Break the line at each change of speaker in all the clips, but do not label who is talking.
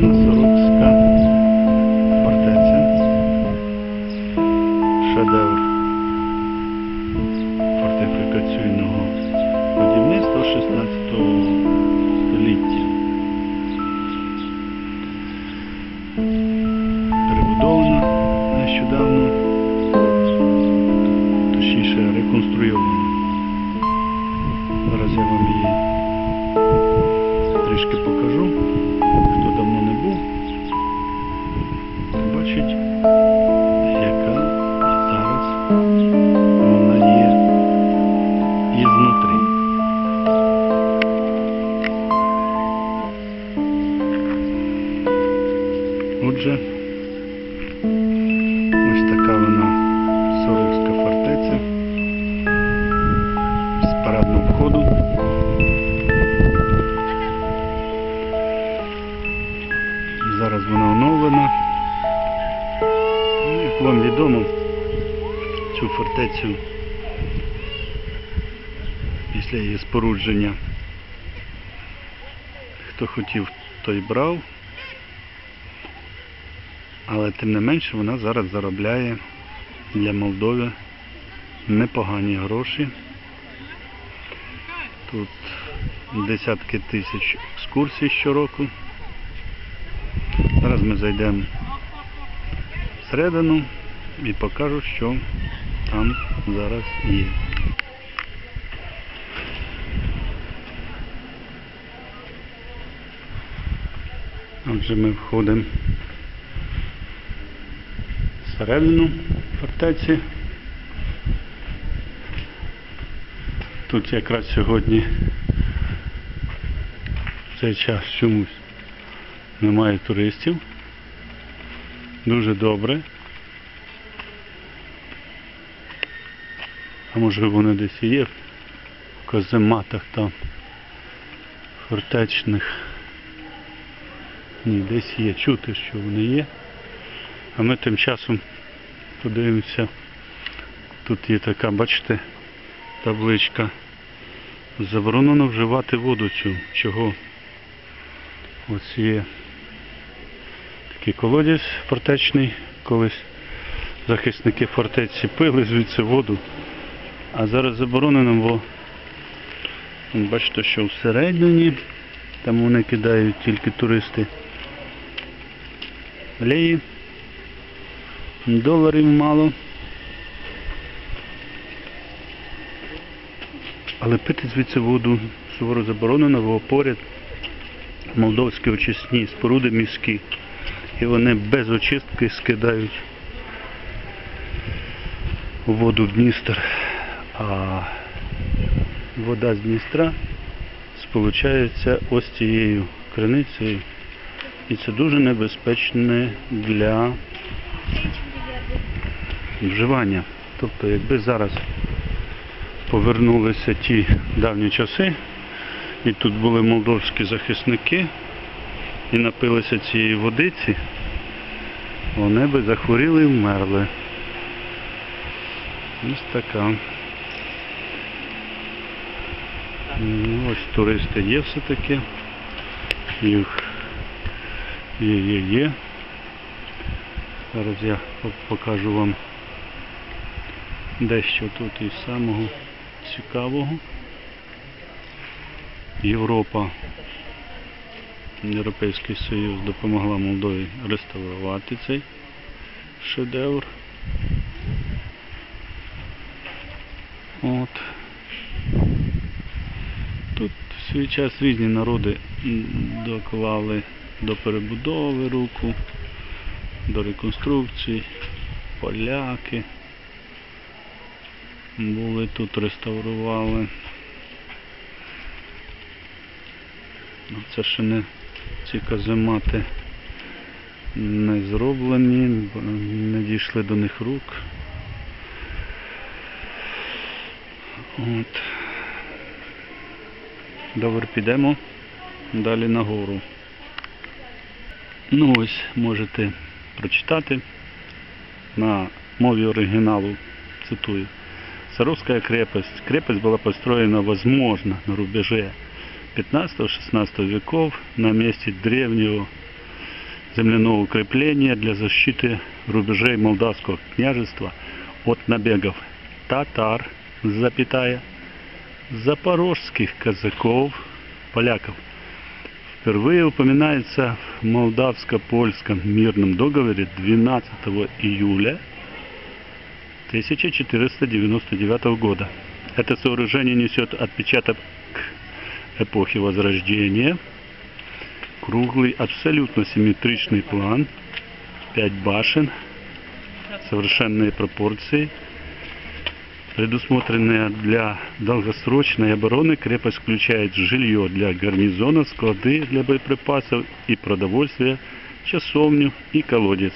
Wilson. Thank you. Після її спорудження хто хотів, той брав. Але тим не менше вона зараз заробляє для Молдови непогані гроші. Тут десятки тисяч екскурсій щороку. Зараз ми зайдемо всередину і покажу, що там зараз є. Отже, ми входимо всередину фортеці. Тут якраз сьогодні в цей час чомусь немає туристів. Дуже добре. А може вони десь є в казематах там фортечних. Ні, десь є чути, що вони є. А ми тим часом подивимося. Тут є така, бачите, табличка. Заборонено вживати воду цю. Чого? Ось є такий колодязь фортечний. Колись захисники фортеці пили звідси воду. А зараз заборонено, бо бачите, що всередині там вони кидають тільки туристи. Алеї. Доларів мало. Але пити звідси воду суворо заборонено, бо поряд молдовські очисні споруди міські. І вони без очистки скидають воду в Дністер. А вода з Дністра сполучається ось цією криницею. І це дуже небезпечне для вживання. Тобто, якби зараз повернулися ті давні часи, і тут були молдовські захисники, і напилися цієї водиці, вони би захворіли і вмерли. Ось така. Ну, Ось туристи є все-таки. Їх є, є, є. Зараз я покажу вам дещо тут із самого цікавого. Європа, Європейський Союз допомогла Молдові реставрувати цей шедевр. От. Тут в свій час різні народи доклали до перебудови руку, до реконструкції, поляки були тут, реставрували. Ну, Це ще не ці каземати не зроблені, не дійшли до них рук. От. Добре, підемо далі нагору. Ну ось можете прочитати на мові оригіналу, цитую. Саровская крепость. Крепость была построена, возможно, на рубеже 15-16 веков на месте древнего земляного укрепления для защиты рубежей Молдавского княжества от набегов татар, запятая, запорожских казаков, поляков. Впервые упоминается в Молдавско-Польском мирном договоре 12 июля 1499 года. Это сооружение несет отпечаток эпохи Возрождения. Круглый, абсолютно симметричный план, пять башен, совершенные пропорции. Предусмотренная для долгосрочной обороны, крепость включает жилье для гарнизона, склады для боеприпасов и продовольствия, часовню и колодец.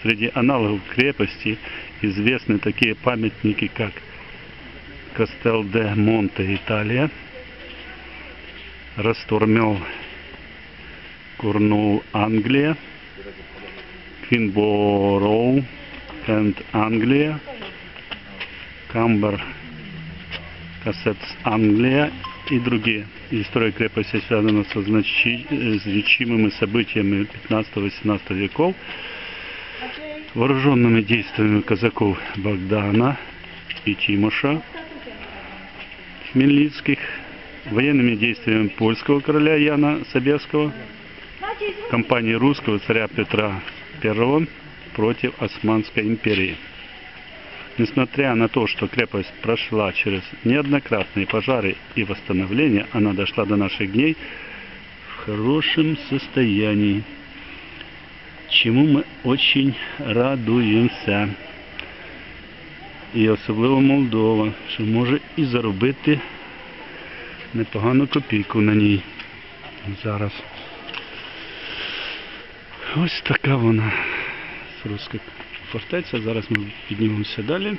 Среди аналогов крепости известны такие памятники, как Кастел де Монте, Италия, Растормел, Курнул, Англия, Квинбороу, Кент, Англия, Камбер, Кассетс, Англия и другие. История крепости связана со значи- э, значимыми событиями 15-18 веков, вооруженными действиями казаков Богдана и Тимоша, Хмельницких, военными действиями польского короля Яна Собеского, кампании русского царя Петра I против Османской империи. Несмотря на то, что крепость прошла через неоднократные пожары и восстановления, она дошла до наших дней в хорошем состоянии, чому ми очень радуємося. І особливо Молдова, що може і заробити непогану копійку на ній зараз. Ось така вона руська фортеця. Зараз ми піднімемося далі.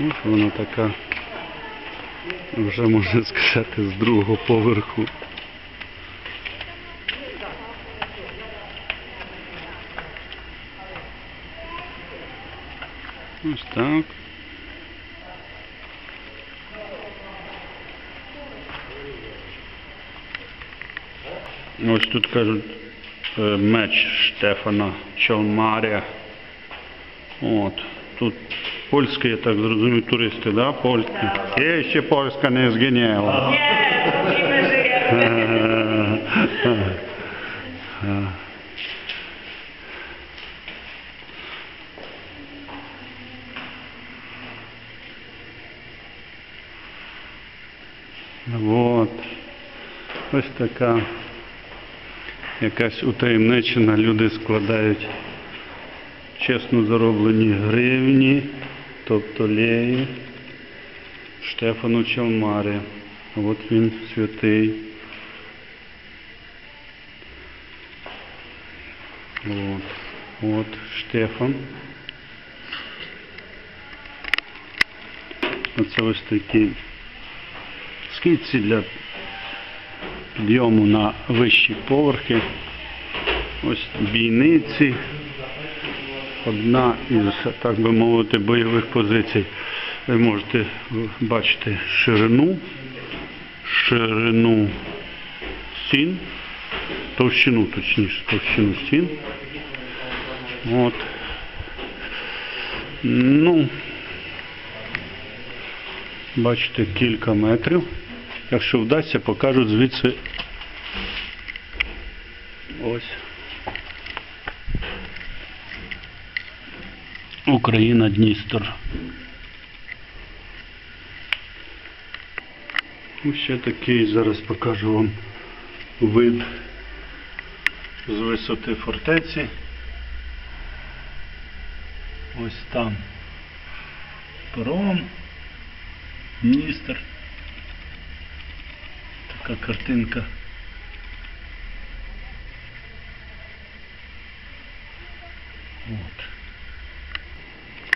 Ось вона така, вже можна сказати, з другого поверху. Ось так. Ось тут кажуть меч Штефана Чалмаря. От. Тут польські, я так зрозумів, туристи, да? Польські. Є ще польська не згиняла. Вот. Ось така якась утаємничена. Люди складають чесно зароблені гривні, тобто леї Штефану Чалмарі. От він святий. От. От Штефан. Оце ось такі скидці для підйому на вищі поверхи. Ось бійниці. Одна із, так би мовити, бойових позицій. Ви можете бачити ширину, ширину стін, товщину, точніше, товщину стін. От. Ну, бачите, кілька метрів. Якщо вдасться, покажу звідси ось. Україна Дністер. Ось ще такий зараз покажу вам вид з висоти фортеці. Ось там перон, Дністер. Така картинка. От.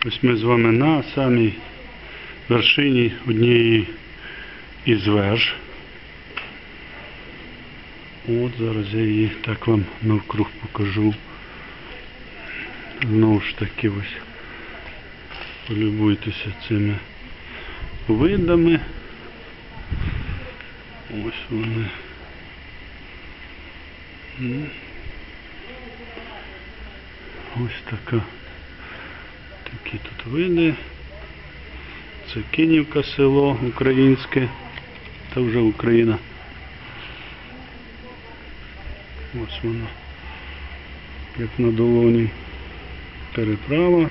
Ось ми з вами на самій вершині однієї із веж. От зараз я її так вам навкруг покажу. Знову ж таки ось полюбуйтеся цими видами. Ось вони. Ось така. Такі тут види. Це Кинівка село українське. Та вже Україна. Ось воно. Як на долоні. Переправа.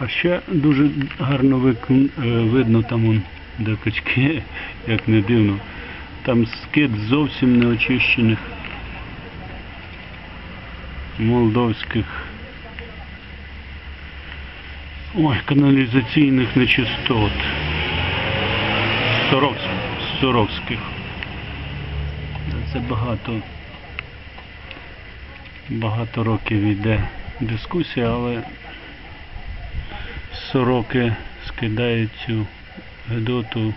А ще дуже гарно е, видно там он, де качки, як не дивно. Там скид зовсім неочищених молдовських ой, каналізаційних нечистот. Сорок, сорокських. Це багато багато років йде дискусія, але сороки скидають цю гедоту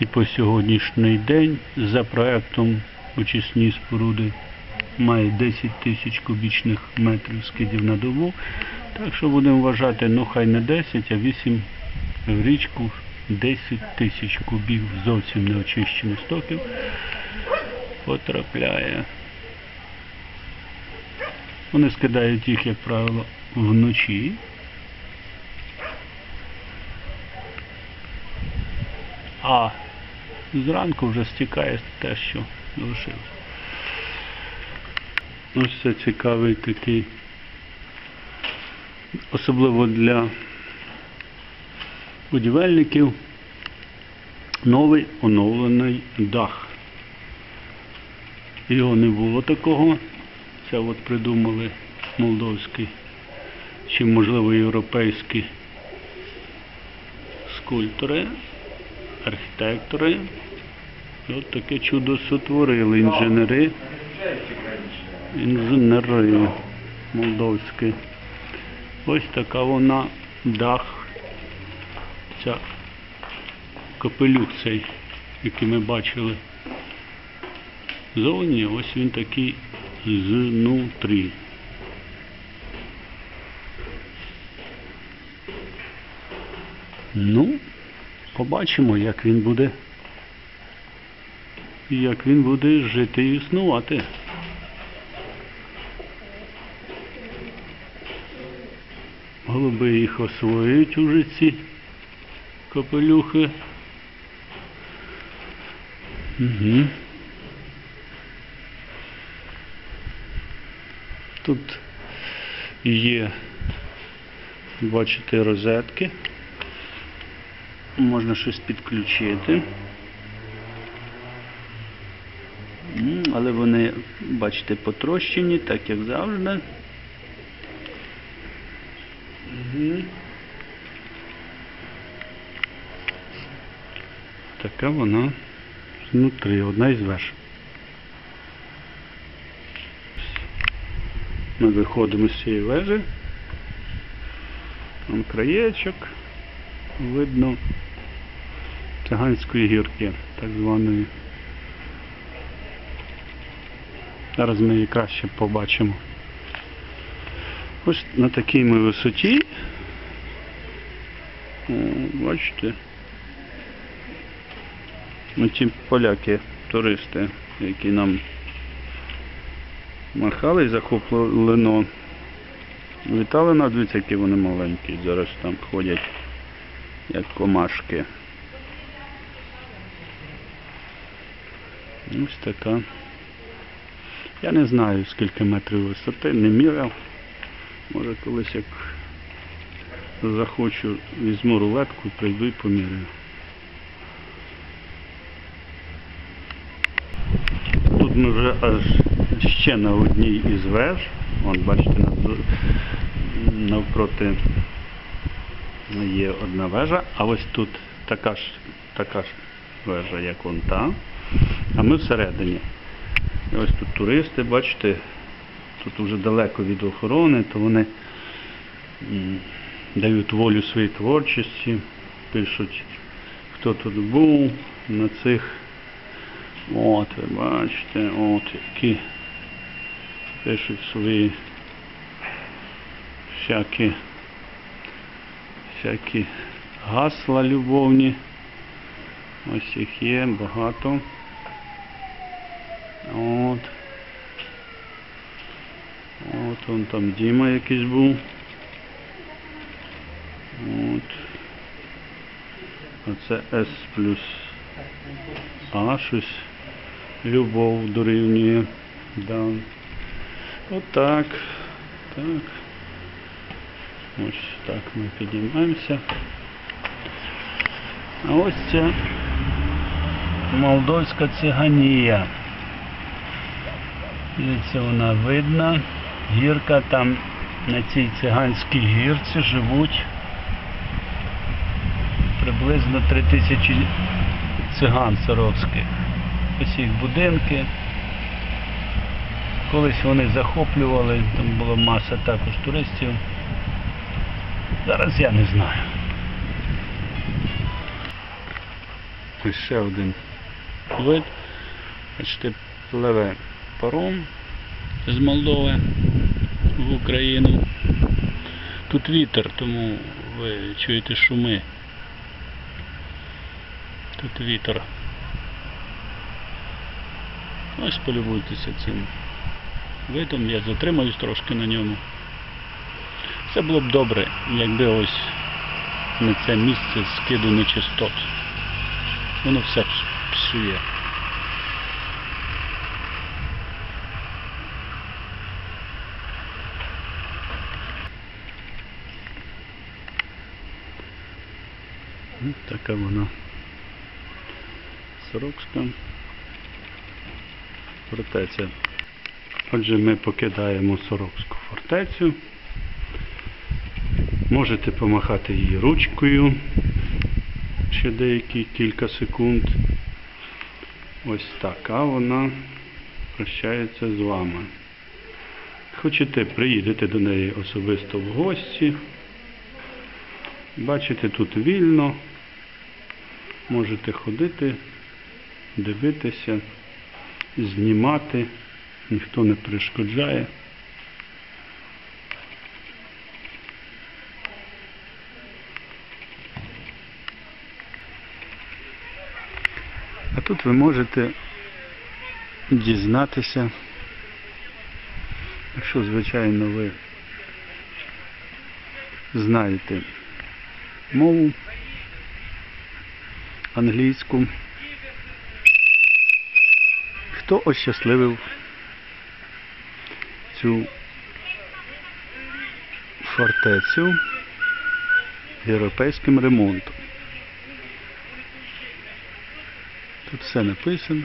і по сьогоднішній день за проектом очисні споруди має 10 тисяч кубічних метрів скидів на добу. Так що будемо вважати, ну хай не 10, а 8 в річку 10 тисяч кубів зовсім неочищених стоків потрапляє. Вони скидають їх, як правило, вночі. А зранку вже стікає те, що залишилось. Ось це цікавий такий, особливо для будівельників, новий оновлений дах. Його не було такого. Це от придумали молдовський чи можливо європейські скульптори, архітектори. І от таке чудо сотворили інженери. Інженери молдовські. Ось така вона дах. Ця капелюх цей, який ми бачили. Зовні ось він такий знутрі. Ну, побачимо, як він буде. Як він буде жити і існувати. Голуби їх освоюють уже ці капелюхи. Угу. Тут є, бачите, розетки. Можна щось підключити. Але вони, бачите, потрощені, так як завжди. Угу. Така вона знутрі, одна із веж. Ми виходимо з цієї вежі. Там краєчок. Видно циганської гірки, так званої. Зараз ми її краще побачимо. Ось на такій ми висоті. Бачите. Ну, ті поляки, туристи, які нам махали і захоплено. Вітали на дивіться, які вони маленькі. Зараз там ходять як комашки. Ось така. Я не знаю скільки метрів висоти, не міряв. Може колись як захочу, візьму рулетку, прийду і поміряю. Тут ми вже аж ще на одній із веж. Вон, бачите, навпроти є одна вежа, а ось тут така ж, така ж вежа, як вон та. А ми всередині. І ось тут туристи, бачите, тут вже далеко від охорони, то вони дають волю своїй творчості, пишуть, хто тут був на цих. От, ви бачите, от які пишуть свої всякі, всякі гасла любовні. Ось їх є багато. От. От он там Діма якийсь був. От. Оце С плюс А щось. Любов дорівнює. Да. Отак. Так. Ось так ми підіймаємося. А ось це молдовська циганія. Дивіться, вона видна. Гірка там на цій циганській гірці живуть приблизно 3000 циган сорокських. Ось їх будинки. Колись вони захоплювали, там була маса також туристів. Зараз я не знаю. Ось ще один вид. Бачите, пливе паром з Молдови в Україну. Тут вітер, тому ви чуєте шуми. Тут вітер. Ось полюбуйтеся цим видом, я затримаюсь трошки на ньому. Це було б добре, якби ось не це місце скиду нечистот. Воно все псує. Ось така вона сорокська фортеця. Отже, ми покидаємо Сорокську фортецю. Можете помахати її ручкою ще деякі кілька секунд. Ось така вона прощається з вами. Хочете, приїдете до неї особисто в гості. Бачите, тут вільно. Можете ходити, дивитися, знімати, ніхто не перешкоджає. А тут ви можете дізнатися, якщо, звичайно, ви знаєте мову англійську, хто ощасливив цю фортецю європейським ремонтом. Тут все написано.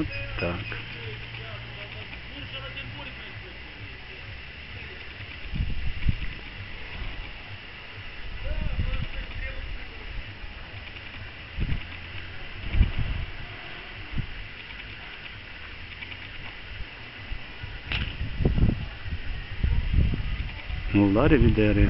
От так. Ну, Ларі відери.